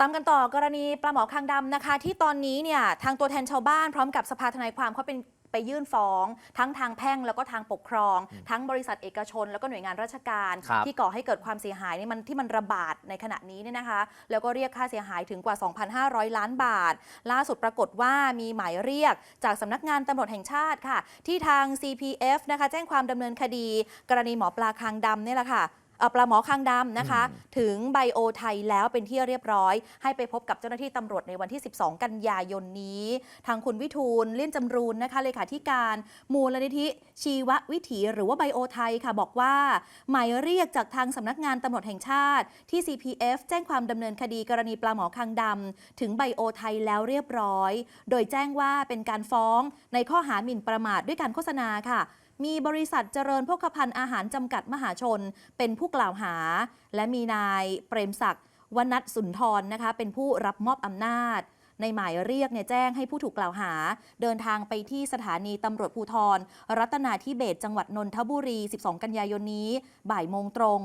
ตามกันต่อกรณีปลาหมอคางดำนะคะ ที่ตอนนี้เนี่ยทางตัวแทนชาวบ้านพร้อมกับสภาทนายความเขาเป็นไปยื่นฟ้อง ทั้งทางแพ่งแล้วก็ทางปกครอง ทั้งบริษัทเอกชน แล้วก็หน่วยงานราชการ ครับ ที่ก่อให้เกิดความเสียหายนี่มันที่มันระบาดในขณะนี้เนี่ยนะคะ แล้วก็เรียกค่าเสียหายถึงกว่า 2,500 ล้านบาท ล่าสุดปรากฏว่ามีหมายเรียกจากสำนักงานตำรวจแห่งชาติค่ะ ที่ทาง CPF นะคะ แจ้งความดำเนินคดี กรณีหมอปลาคางดำเนี่ยแหละค่ะ ปลาหมอคางดำนะคะอืมถึงไบโอไทยแล้วเป็นที่เรียบร้อย ให้ไปพบกับเจ้าหน้าที่ตำรวจในวันที่ 12 กันยายนนี้ ทางคุณวิทูลเลี่ยนจำรูนนะคะเลขาธิการมูลนิธิ ชีววิถีหรือว่าไบโอไทยค่ะบอกว่า หมายเรียกจากทางสำนักงานตำรวจแห่งชาติที่ CPF แจ้งความดำเนินคดีกรณีปลาหมอคางดำถึงไบโอไทยแล้วเรียบร้อย โดยแจ้งว่าเป็นการฟ้องในข้อหาหมิ่นประมาทด้วยการโฆษณาค่ะ มีบริษัทเจริญพกพันธ์อาหารจำกัดมหาชน เป็นผู้กล่าวหา และมีนายเปรมศักดิ์วนัทสุนทรนะคะ เป็นผู้รับมอบอำนาจ ในหมายเรียกเนี่ยแจ้งให้ผู้ถูกกล่าวหา เดินทางไปที่สถานีตำรวจภูธรรัตนาธิเบศจังหวัดนนทบุรี 12 กันยายนนี้ บ่ายโมงตรง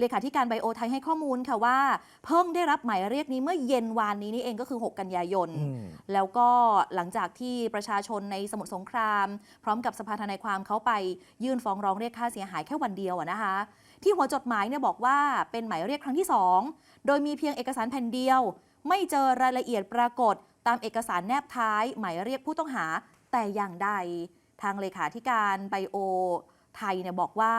เลขาธิการไบโอไทยให้ข้อมูลค่ะว่า เพิ่งได้รับหมายเรียกนี้เมื่อเย็นวานนี้นี่เองก็คือ 6 กันยายนอืมแล้วก็หลังจากที่ประชาชนในสมุทรสงคราม พร้อมกับสภาทนายความเขาไปยื่นฟ้องร้องเรียกค่าเสียหายแค่วันเดียวอะนะคะ ที่หัวจดหมายเนี่ยบอกว่าเป็นหมายเรียกครั้งที่ 2 โดยมีเพียงเอกสารแผ่นเดียว ไม่เจอรายละเอียดปรากฏ ตามเอกสารแนบท้าย หมายเรียกผู้ต้องหาแต่อย่างใด ทางเลขาธิการไบโอไทยเนี่ยบอกว่า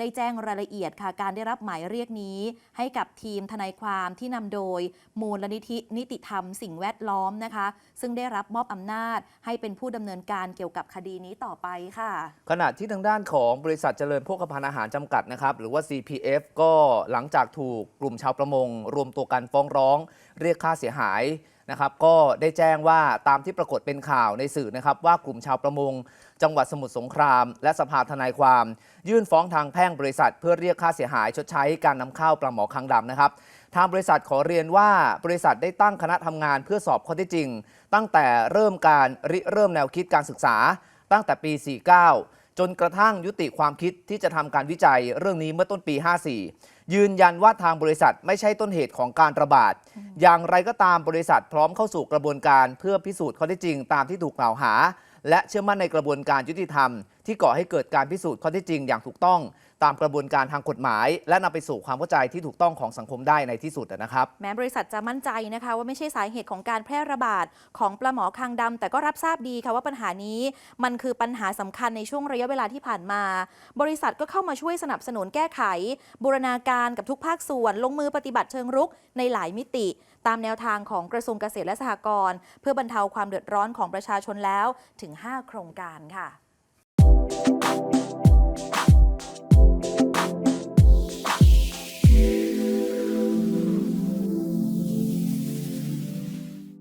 ได้แจ้งรายละเอียดค่ะการได้รับหมายเรียกนี้ ให้กับทีมทนายความที่นำโดย มูลนิธินิติธรรมสิ่งแวดล้อมนะคะ ซึ่งได้รับมอบอำนาจ ให้เป็นผู้ดำเนินการเกี่ยวกับคดีนี้ต่อไปค่ะ ขณะที่ทางด้านของบริษัทเจริญโภคภัณฑ์อาหารจำกัดนะครับ หรือว่า CPF ก็หลังจากถูกกลุ่มชาวประมง รวมตัวกันฟ้องร้อง เรียกค่าเสียหายนะครับก็ได้แจ้งว่าตามที่ปรากฏเป็นข่าวในสื่อนะครับว่ากลุ่มชาวประมง จังหวัดสมุทรสงคราม และสภาทนายความ ยื่นฟ้องทางแพ่งบริษัทเพื่อเรียกค่าเสียหายชดใช้การนำเข้าปลาหมอคางดำนะครับทางบริษัทขอเรียนว่าบริษัทได้ตั้งคณะทำงานเพื่อสอบข้อเท็จจริง ตั้งแต่เริ่มการริเริ่มแนวคิดการศึกษา ตั้งแต่ปี 49 จนกระทั่งยุติความคิดที่จะทำการวิจัยเรื่องนี้เมื่อต้นปี 54 ยืนยันว่าทางบริษัทไม่ใช่ต้นเหตุของการระบาด อย่างไรก็ตามบริษัทพร้อมเข้าสู่กระบวนการเพื่อพิสูจน์ข้อเท็จจริงตามที่ถูกกล่าวหาและเชื่อมั่นในกระบวนการยุติธรรม ที่ก่อให้เกิดการพิสูจน์ข้อเท็จจริงอย่างถูกต้อง ตามกระบวนการทางกฎหมาย และนำไปสู่ความเข้าใจที่ถูกต้องของสังคมได้ในที่สุดนะครับ แม้บริษัทจะมั่นใจนะคะว่าไม่ใช่สาเหตุของการแพร่ระบาดของปลาหมอคางดำแต่ก็รับทราบดีค่ะว่าปัญหานี้มันคือปัญหาสำคัญในช่วงระยะเวลาที่ผ่านมา บริษัทก็เข้ามาช่วยสนับสนุนแก้ไข บูรณาการกับทุกภาคส่วน ลงมือปฏิบัติเชิงรุกในหลายมิติ ตามแนวทางของกระทรวงเกษตรและสหกรณ์เพื่อบรรเทาความเดือดร้อนของประชาชนแล้วถึง 5 โครงการค่ะ